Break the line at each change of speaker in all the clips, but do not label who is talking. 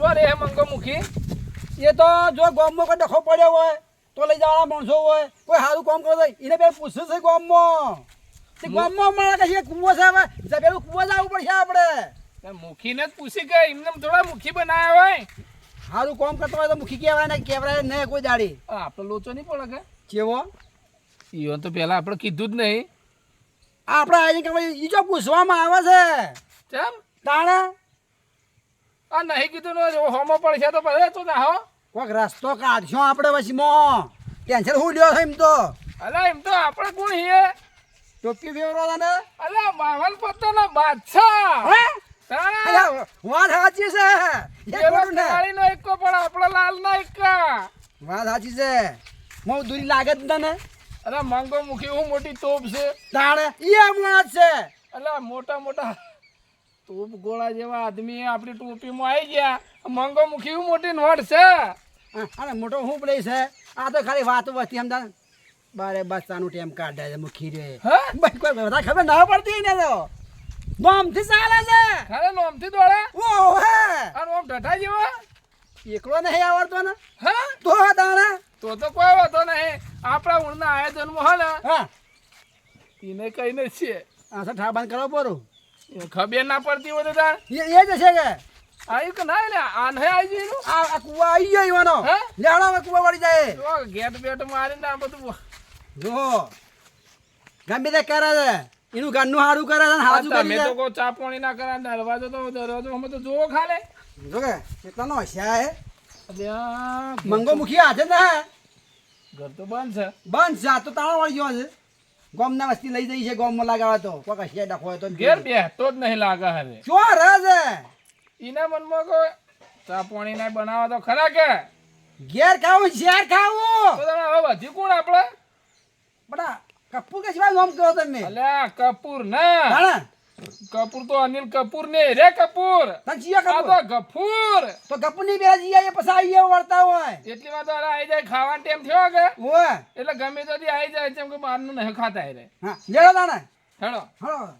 શું રે મંગો મુખી
એ તો જો ગામમાં કોઈ ડખો પડ્યો હોય તો લઈ જવાના માણસો હોય કોઈ સારું કામ કરો એને પેલું પૂછે છે ગામમાં? તે ગામમાં મારા કશી કૂવો છે હવે? જે પેલું કૂવો જવું પડશે આપણે.
મુખીને જ પૂછી કે એમને થોડા મુખી બનાવ્યા હોય.
સારું કામ કરતો હોય તો મુખી કહેવાય ને કહેવાય નહીં કોઈ દાડી.
આપણો લોચો નહીં પડે કે?
કેવો?
ઈઓ તો પેલા આપણે કીધું જ નહીં.
આપણે આજે કે ઈ જો પૂછવામાં આવે છે.
ચમ?
તાણે?
આ નહીં કીધું ને હોમો પડશે તો ભલે તો ના હો.
કોઈક રસ્તો કાઢશો આપણે વચમાં ટેન્શન હું લ્યો એમ તો.
અલા એમ તો આપણે કોણ હે
ટોપી ફેરવા ને?
અલા માવન ના બાદશાહ.
હે? વાત સાચી છે. એ ને.
એકો પણ આપણો લાલનો એકા
વાત સાચી છે. મો દૂરી લાગે જ ને
અરે મંગો મુખી હું મોટી તોપ છે.
તાણે ઈ એમ વાત છે.
અલા મોટા મોટા તોપ ગોળા જેવા આદમી આપણી ટોપીમાં આવી ગયા. મંગો મુખી મોટી નોટ છે.
અને મોટો હું પ્લેસ છે. આ તો ખાલી વાતો વસ્તી સમજા બારે બસ્તાનું ટેમ કાઢે છે મુખી રે. બધા ખબર ના પડતી ને તો. નોમથી ચાલે છે.
અરે નોમથી દોડે?
ઓ હે.
અને ઓમ ઢઠા જેવા?
એકલો નહીં આવડતો ને?
હા?
તો તાણે.
તો તો કોઈ વાતો નહીં. આપણા ઊંડના આયોજનમાં હે ને?
હા.
એને કહીને જ છે.
આ ઠા બંધ કરો પરું.
ખબર ના પડતી હોય તો તાર.
એ જ છે કે.
આયુ કે ના લે આ નહીં આવી ગયું
આ કુવા આવી ગયો ઈવાનો.
હે?
લેવડા હવે કુવા વળી જાય
જો ગેટ બેટ મારીને આ બધું
જો. ગમે તે કરે છે. એનું ઘરનું હારું કરે છે હાજુ
તમે તો કો ચા પાણી ના કરા દરવાજો તો દરવાજો અમે તો જોવો ખાલે.
જો કે કેટલાનો હોશિયાર હે મંગો મુખી હાથે ને
ઘર તો બંધ છે.
બંધ છે આ તો તાળા વાળી ગયો છે. ગોમના વસ્તી લઈ જઈ છે ગોમમાં લગાવે તો. કોઈ કશિયા ડખો તો
ઘેર બેહતો જ નહીં લાગે હવે
શું છે
એના મનમાં કોઈ ચા પાણી ના બનાવવા તો ખરા કે?
ઘેર ખાવું શેર ખાવું.
તો તમે હવે વધી કોણ આપણે
બટા કપૂર કે સિવાય નામ કહો તમે?
અલ્યા કપૂર ના.
હા
કપૂર તો અનિલ કપૂર ને રે કપૂર.
તને કપૂર.
આ તો ગફૂર.
તો કપૂરની બેરા જીયા એ પછી આઈએ વળતા હોય.
એટલી વાત અરે આઈ જાય ખાવાનો ટાઈમ થયો કે?
ઓય
એટલે ગમે તો આવી જાય જેમ કે બહારનું નહીં ખાતા રે.
હા લેડો દાણા.
હેડો
હા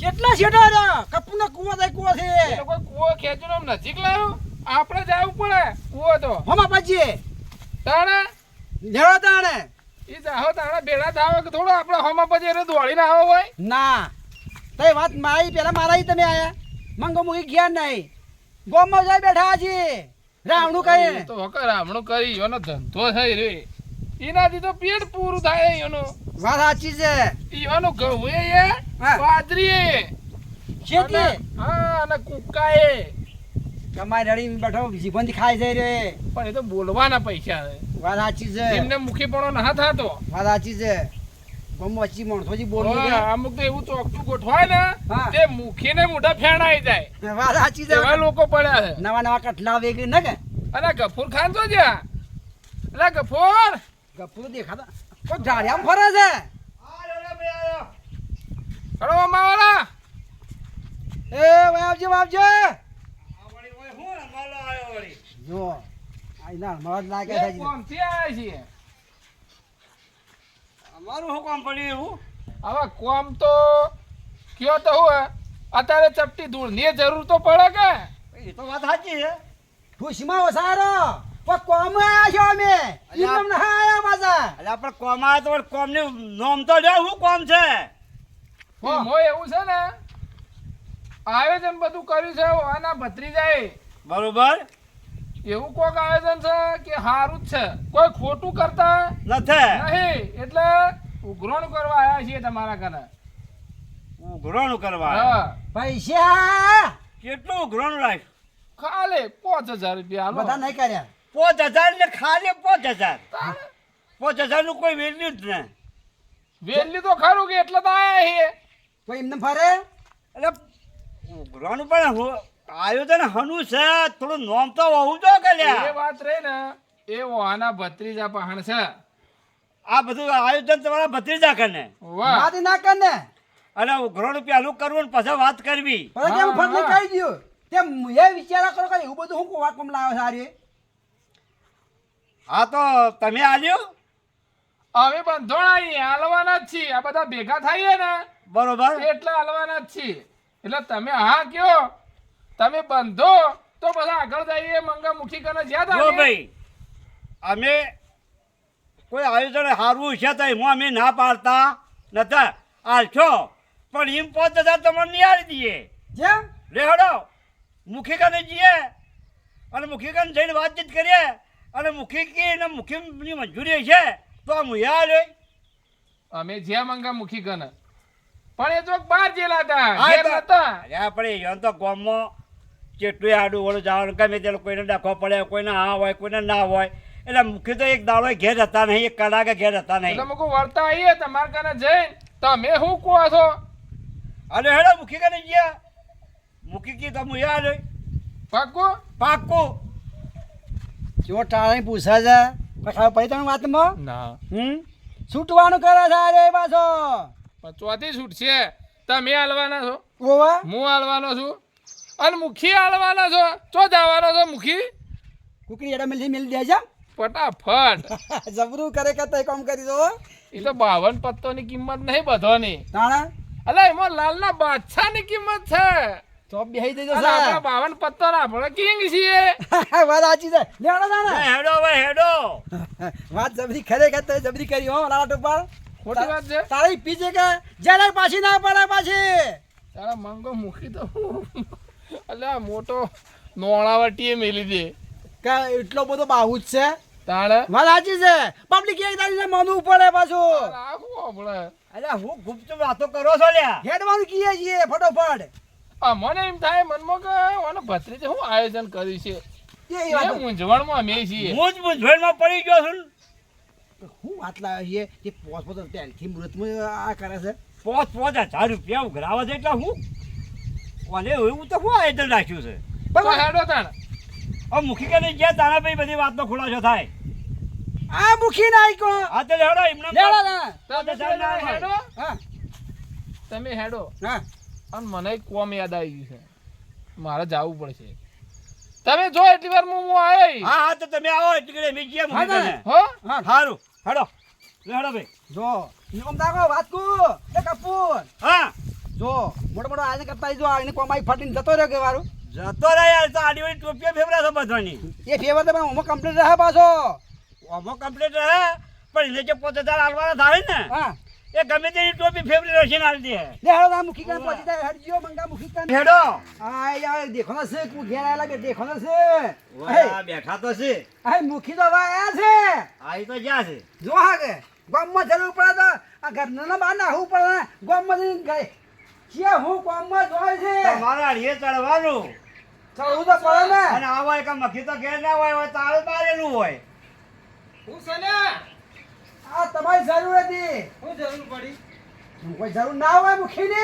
કેટલા શેડો રે કપૂર નો કુવો થાય કુવો છે.
એ લોકો કુવો ખેંચીને નજીક લાવ્યો આપણે જાવું પડે કુવો તો.
હમા પછી
તાણે?
લેડો તાણે.
એ જાહો તાણે ભેળા થાવ કે થોડો આપણા હોમાં પછી એને દોડીને આવો હોય.
ના તઈ વાત મારી પેલા મારા ઈ તમે આયા. મંગો મુખી ગયા નહીં ગોમમાં જઈ બેઠા છે રાવણું કહે
તો હકર હમણું કરી એનો ધંધો થઈ રે એનાથી તો પેટ પૂરું થાય એનું
વાત સાચી છે.
એનું ઘઉં એ. બાજરી એ
ખેતી
હા અને કુકા એ
કમાઈ રડી બેઠો જીભનથી ખાઈ જઈ રે.
પણ એ તો બોલવાના પૈસા છે.
વાત સાચી છે.
એમને મુખીપણો ના થતો.
વાત સાચી છે. ગોમમાં વચ્ચી માણસોથી બોલવું
અમુક તો એવું ચોકઠું ગોઠવાય ને તે મુખી ને મોઢા ફેણાઈ જાય.
વાત સાચી છે.
એવા લોકો પડ્યા છે.
નવા નવા કટલા વેગી ને કે?
અરે ગફુર ખાન તો જ્યાં? અરે ગફુર?
ગફુર દેખાતા. કોઈ ઝાડિયામાં ફરે છે?
હળો માવાલા
એ વાવજે વાવજે જો આઈ ના મરદ લાગે
એ
છે
કોમથી આયા છીએ?
અમારું શું કામ પડ્યું એવું?
હવે કોમ તો કયો તો હું અત્યારે ચપટી દૂરની જરૂર તો પડે કે?
એ તો વાત સાચી છે.
ખુશીમાં વસારો કોઈ કોમ આયા છો અમે? ઇનામ ના આયા પાછા.
એટલે આપણે કોમ આવે તો કોમની નોમ તો શું કોમ છે.
એવું છે ને આયોજન બધું કર્યું છે આના ભત્રીજાએ.
બરોબર.
એવું કોક આયોજન છે કે સારું જ છે. કોઈ ખોટું કરતા
નથી.
નહીં. એટલે ઉઘરાણું કરવા આવ્યા છીએ તમારા ઘરે.
ઉઘરાણું કરવા?
હા.
પૈસા?
કેટલું ઉઘરાણું રાખ
ખાલી પાંચ હજાર રૂપિયા
બધા નહીં કર્યા?
પાંચ હજાર ને ખાલી પાંચ હજાર. પાંચ હજારનું કોઈ વેલ્યુ જ નહીં
વેલ્યુ તો ખરું કે એટલે તો આયા છીએ.
કોઈ એમને ફરે?
એટલે ઉઘરાણું પણ હું- આયોજન હનુ છે. થોડું નોમ તો હોવું જો કે
એ વાત રહી ને એ વાના ભત્રીજા પહાણ છે.
આ બધું આયોજન તમારા ભત્રીજા
કરને.
વાત ના કરને.
અને ઘણો રૂપિયા પેલું કરવું ને પછી વાત કરવી.
પણ કેમ
હા.
કહી દઉં તેમ એ વિચારા કરો કે એવું બધું હું વાત કોમ લાવે સારી
હા તો તમે આલ્યો?
અમે બંધોણાઈ હાલવાના જ છીએ. આ બધા ભેગા થઈએ ને.
બરોબર.
એટલે હાલવાના જ છીએ. એટલે તમે હા કયો. તમે બંધો તો બધા આગળ જઈએ મંગા મુખી કને જ્યાં
ભાઈ અમે કોઈ આયોજન હારવું છે તો એમાં અમે ના પાડતા નતા આલશો પણ એમ પાંચ હજાર તમને નિહાળી દઈએ.
જેમ?
રેહડો મુખી કને જઈએ અને મુખી કને જઈને વાતચીત કરીએ અને મુખી કે એને મુખીની મંજૂરી છે તો આ મુયા લે
અમે જ્યાં મંગા મુખી કને પણ એ તો બાર જેલા હતા
આપણે યો તો ગામમાં જેટલું આડું ઓળું જવાનું ગમે તે કોઈને ડખો પડે કોઈને હા હોય કોઈને ના હોય. એટલે મુખ્ય તો એક દાડો ઘેર હતા નહીં એક કલાકે ઘેર હતા
એટલે
નહીં
મુકુ વર્તા આવીએ તમારે કને જઈને તમે શું કહો છો?
અને હેડો મુખી કને ગયા? મુખી કી તો મુયા લે
પાકો
પાકો
જો ટાળી પૂછા છે પછી પછી તમે વાતમાં?
ના.
હમ? છૂટવાનું કરે છે અરે પાછો.
ચોથી છૂટ છે તમે હાલવાના છો.
ઓવા?
હું હાલવાનો છું. અને મુખી હાલવાના છો. ચો જવાનો છો મુખી?
કુકરી એડા મેલી મેલી દેજા
ફટાફટ.
જબરું કરે કે તે કામ કરી દો
એ તો બાવન પત્તોની કિંમત નહીં બધોની.
તાણા.
અલે એમાં લાલના બાદશાહની કિંમત છે.
તો બેહી દેજો
અને આપણા બાવન પત્તો ના આપણે કિંગ છીએ.
વાત સાચી છે. લેવડો
એ હેડો હવે હેડો.
વાત જબરી ખરેખર તે જબરી કરી હો લાલા ટોપાલ
ખોટી વાત છે.
તારી પીજે કે જ્યારે પાછી ના પડે પાછી.
તારા મંગો મૂકી તો અલ્યા મોટો નોણાવટીએ મેલી દે.
કે એટલો બધો બાહુ જ છે?
તાળે
વાત સાચી છે? પબ્લિક એક તારીને માનવું પડે પાછું.
રાખવું આપણે
અરે હું ગુપ્ત વાતો કરો છો લ્યા?
હેડવાનું કીએ છીએ ફટોફટ.
આ મને એમ થાય મનમાં કે ઓનો ભત્રીજે હું આયોજન કર્યું છે?
એ વાત
મૂંઝવણમાં અમે છીએ.
હું જ મૂંઝવણમાં પડી ગયો છું.
હું વાત લાવે છે એ પોસ પોસ ટેલથી મુહૂર્તમાં આ કરે છે?
પાંચ પાંચ હજાર રૂપિયા ઉઘરાવા છે એટલે હું કોને એવું તો હું આયોજન રાખ્યું છે?
તો હેડો તાણ.
હવે મુખી કરીને જ્યાં તારા ભાઈ બધી વાતનો ખુલાસો થાય.
આ મુખી નાઈ કો
હા તો હેડો એમને
લેડો ના
તમે
તો ચાલ ના
પેલા હેડો.
હા.
તમે હેડો.
હા.
અને મને એક કોમ યાદ આવી ગયું છે. મારે જવું પડશે. તમે જો એટલી વાર હું હું આવી
હા હા તો તમે આવો એટલે મેં ગયા મુખી
હા,
હો.
હા.
સારું હેડો. હેડો ભાઈ.
જો નિયમ દાખો વાત કુ એ કપૂર.
હા.
જો મોટો મોટો આને કરતા જો આને કોમાઈ ફાટીને જતો રહ્યો કે વારું?
જતો રહે યાર તો આડી વાળી ટોપીઓ ફેવરા છે બધાની.
એ ફેવર તો પણ ઓમાં કમ્પ્લીટ રહે પાછો.
આમાં કમ્પ્લીટ રહે પણ એને જે પોતે તાર આલવાના થાય ને
હા.
એ ગમે તેની ટોપી ફેવરી રહેશે ને દે
લે હેડો ના મુખી કાન પહોંચી જાય હેડજો મંગા મુખી કાન.
હેડો.
આ યાર દેખો ના છે કુ ઘેર આયેલા કે દેખો ના છે.
વાહ, બેઠા તો છે.
આ મુખી તો વાયા આયા છે.
આ તો જ્યાં છે.
જો હા કે ગામમાં જરૂર પડે તો આ ઘરના બહાર નાખવું પડે ને ગામમાં જઈને ગઈ. છે હું ગામમાં જોય છે.
તમારા ચડવાનું.
ચડવું તો પડે ને.
અને આવા એક મખી તો ઘેર ના હોય હોય તો આવે હોય.
હું છે ને?
આ તમારી જરૂર હતી.
શું જરૂર પડી.
કોઈ જરૂર ના હોય મુખીને?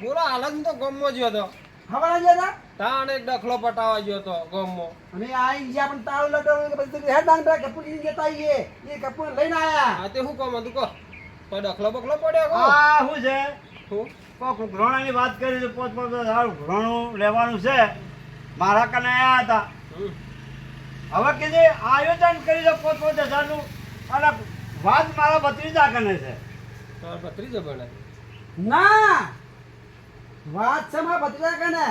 બોલો હાલત તો ગમમાં જ્યો હતો.
હવાના જતા
તાણ એક ડખલો પટાવા ગયો હતો ગમમાં.
અને આઈ ગયા પણ તાળું લટો બધું હેડ દાન બે કપૂર જતા આઈએ એ કપૂર લઈને આયા.
આ તે શું કામ હતું કહો. કોઈ ડખલો બખલો પડ્યો હા
આ શું છે. ઉઘરાણાની વાત કરી તો પોત ઘણું હજાર ઉઘરાણું લેવાનું છે. મારા કને આવ્યા હતા. હવે કીધી આયોજન કરી દો પોત પોત હજારનું અને વાત મારા ભત્રીજા કને છે.
તાર ભત્રીજો બને
ના! વાત છે મારા ભત્રીજા કને.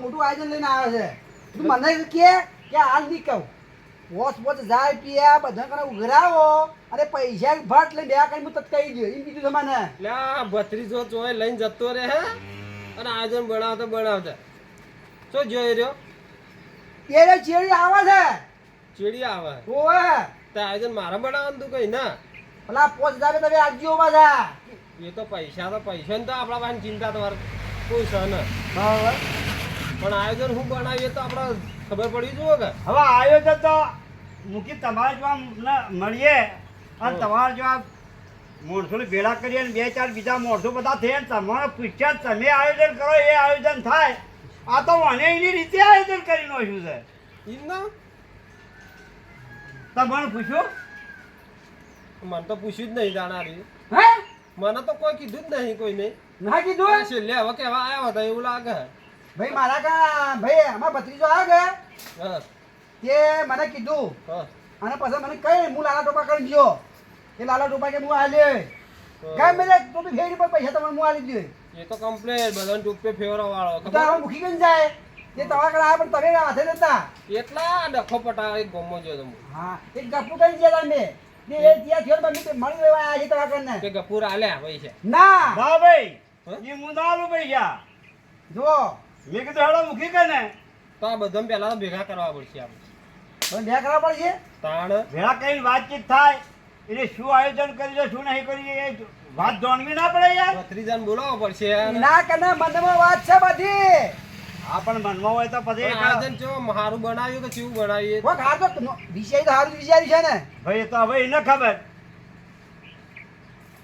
મોટું આયોજન લઈને આવે છે. તું મને કે કે હાલ નહીં કહું પોચ પોચ જાય પીયા બધા કને ઉઘરાવો. અને પૈસા ભટ લઈ બે કઈ હું તત કહી દઉં એમ કીધું તમને
એટલે આ ભત્રીજો ચોય લઈને જતો રહે હે? અને આયોજન બનાવતા બનાવતા શું જોઈ રહ્યો?
એ રે ચેડી આવે છે?
ચેડી આવે?
ઓવે
તે આયોજન મારા બનાવવાનું તું કઈ ના?
પેલા પોચ જાવે તમે આજ્યો પાછા
એ તો પૈસા તો પૈસા ને તો આપણા પાસે ચિંતા તમારે કોઈ છે ને? પણ આયોજન શું બનાવીએ તો આપણે ખબર પડી જુઓ કે?
હવે આયોજન તો મૂકી તમારા ન- મળીએ અને તમારા જેવા માણસોને ભેળા કરીએ બે ચાર બીજા માણસો બધા થયા ને તમારે પૂછ્યા તમે આયોજન કરો એ આયોજન થાય. આ તો મને એની રીતે આયોજન કરી નાખ્યું છે. તમને પૂછ્યું?
મને તો પૂછ્યું જ નહીં જાણારી
હે?
મને તો કોઈ કીધું જ નહીં કોઈ નહીં.
ના કીધું?
છેલ્લે હવે કેવા આવ્યા હતા એવું લાગે.
ભાઈ મારા કા ભાઈ આમાં ભત્રીજો આ
ગયા
તે મને કીધું.
હા.
અને પછી મને કઈ હું લાલા ટોપા કરી ગયો. કે લાલા ટોપા કે હું આલે. ગામ મેલે તો બી ફેરી પર પૈસા તમને હું આલી દે
એ તો કમ્પ્લેટ બધાને ટૂંપે ફેવરો વાળો.
તો હવે મૂકી ગઈ જાય. તે તમારા ઘરે આવ્યા પણ તમે હાથે નતા.
એટલા ડખો પટા એક ગોમો જો તમે
હા. એક ગપ્પુ કઈ ગયા તમે તે એ ત્યાં થયો તમે તે મળી લેવા આજે તમારા ઘરને.
કે ગપુર આલ્યા પૈસા
ના.
ના ભાઈ
હે?
એ મુંદાલો ના આલું પૈસા
જુઓ.
મેં કીધું હેડો મૂકી કને ને?
તો આ બધા પહેલા તો ભેગા કરવા પડશે આપણે
હવે બે કરવા પડશે?
તાણ.
ભેળા કઈ વાતચીત થાય એટલે શું આયોજન કરી છે શું નહીં કરી એ વાત જાણવી ના પડે યાર.
ભત્રીજાને બોલાવવો પડશે
ના કને મનમાં વાત છે બધી.
હા પણ મનમાં હોય તો પછી
આયોજન ચેવું સારું બનાવ્યું કે કેવું બનાવ્યું
કોક હાર તો વિષય તો વિચાર્યું છે ને.
ભાઈ તો હવે એને ખબર.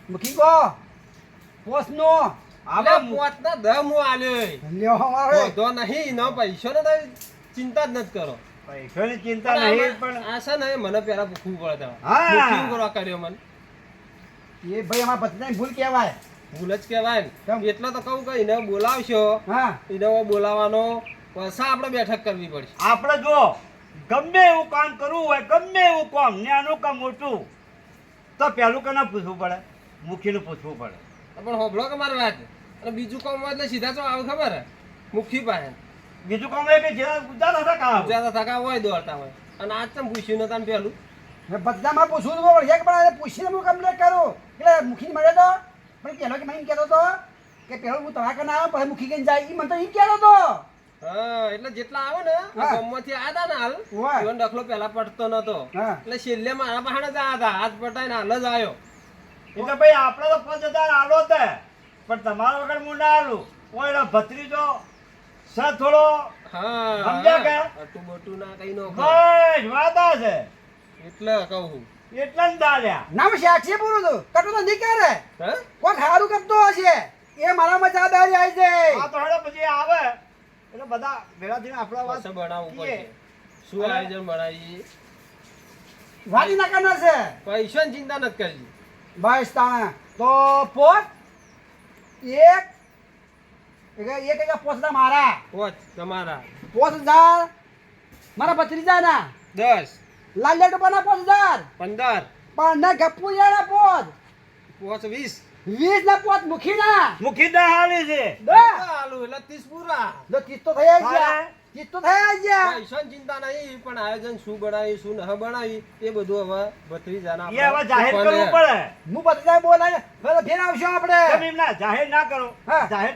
મૂકી ગો. પોસનો
આપણે પોતના દમ આલ્યો
લ્યો અમારે
વધો નહીં ન પૈસો ને ચિંતા જ નથી કરો.
પૈસાની ચિંતા નહીં પણ
આશા ને મને પેલા પૂછવું પડે
હા.
કરવા કર્યો મને?
એ ભાઈ અમારા પત્ની ભૂલ કહેવાય.
ભૂલ જ કહેવાય ને. એટલે તો કહું કે એને બોલાવશો.
હા.
એને હવે બોલાવાનો પાછા આપણે બેઠક કરવી પડશે.
આપણે જો ગમે એવું કામ કરવું હોય ગમે એવું કામ નાનું કામ મોટું તો પહેલું ના પૂછવું પડે? મુખીનું પૂછવું પડે.
પણ હોભળો કે મારી વાત? અને બીજું કામ હોય એટલે સીધા તો આવે ખબર? મુખી પાસે.
બીજું કામ હોય કે જે ગુજરાત હતા કામ
થકા હોય દોડતા હોય. અને આજ તમે પૂછ્યું નતા પેલું
મેં બધામાં પૂછવું તો કે પણ એને પૂછીને હું કમ્પ્લેટ કરું. એટલે મુખી મળે તો? પણ પેલો કે મને કહેતો હતો કે પેલો હું તમારા કને આવ્યો પછી મુખી કઈ જાય. એ મને તો એમ કહેતો હતો.
એટલે જેટલા આવે ને ગમમાંથી આવ્યા ને હાલ જીવન દાખલો પેલા પડતો નતો એટલે છેલ્લે મારા પાસે જ આવ્યા હતા. હાથ પટાઈને હાલ જ આવ્યો.
એટલે ભાઈ આપણે તો પાંચ હજાર આલો તે. પણ તમારા વગર હું ના આલું કોઈ ભત્રીજો છે થોડો
હા
સમજ્યા કે?
અટુ બટુ ના કઈ નો
બસ વાદા છે.
એટલે કહું
એટલે જ દાલ્યા.
નામ સાક્ષી બોલું છું. કટું તો નહીં કરે.
હે?
કોક સારું કરતો હશે? એ મારામાં દારી આવી છે
આ તો હેડો પછી આવે. એટલે બધા ભેળા થઈને આપણા વાત
બનાવવું પડશે. શું આયોજન બનાવીએ?
વાલી ના કરના છે.
પૈસાની ચિંતા નથી કરવી.
બસ તાણે. તો પોત એક એક એક એક મારા?
પોચ તમારા.
પોસ હજાર? મારા ભત્રીજાના?
દસ.
લાલ ટોપાના પોસ હજાર?
પંદર.
પણ ના ગપ્પુજાના પોત
પોચ વીસ.
વીસ ના પોચ મુખી ના
મુખી ના હાલી છે
હાલું એટલે ત્રીસ પૂરા.
જો ત્રીસ તો થઈ ગયા.
તારે?
ત્રીસ તો થઈ ગયા.
પૈસાની ચિંતા નહીં પણ આયોજન શું બનાવી શું ન બનાવી એ બધું હવે ભત્રીજાના
એ હવે જાહેર કરવું પડે.
હું ભત્રીજા બોલાય ફેર આવશો આપણે.
ના જાહેર ના કરો.
હા.
જાહેર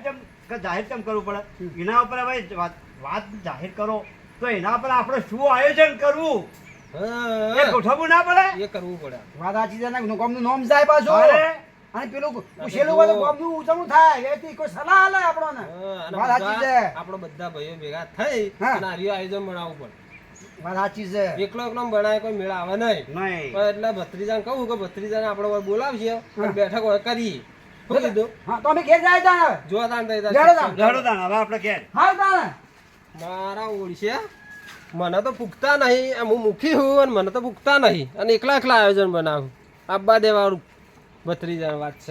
કે જાહેર કેમ કરવું પડે? એના ઉપર ભાઈ વાત વાત જાહેર કરો. તો એના પર આપણે શું આયોજન કરવું? એ ગોઠવવું ના પડે?
એ કરવું પડે.
વાત સાચી છે ને ગામનું નામ જાય પાછું. અને પેલું પૂછેલું હોય તો ગામનું ઊંચું થાય. એથી કોઈ સલાહ આલે આપણને. વાત સાચી છે.
આપણે બધા ભાઈઓ ભેગા થઈ અને આર્યું આયોજન બનાવવું
વાત સાચી છે.
પડે એકલો એકલો બનાવે કોઈ મેળા આવે નહીં. એટલે ભત્રીજાને કહું કે ભત્રીજાને આપણે હવે બોલાવશે બેઠક કરીએ. શું કીધું?
હા તો અમે ઘેર જાય તાણ હવે
જો તાન તઈ તાન
લેડો તાન.
હવે આપણે ઘેર.
હાલ તાણ
મારા ઓળશે. મને તો ભૂખતા નહીં. હું મુખી હું અને મને તો ભૂખતા નહીં. અને એકલા એકલા આયોજન બનાવું. આબા દેવાળું ભત્રીજા વાત છે.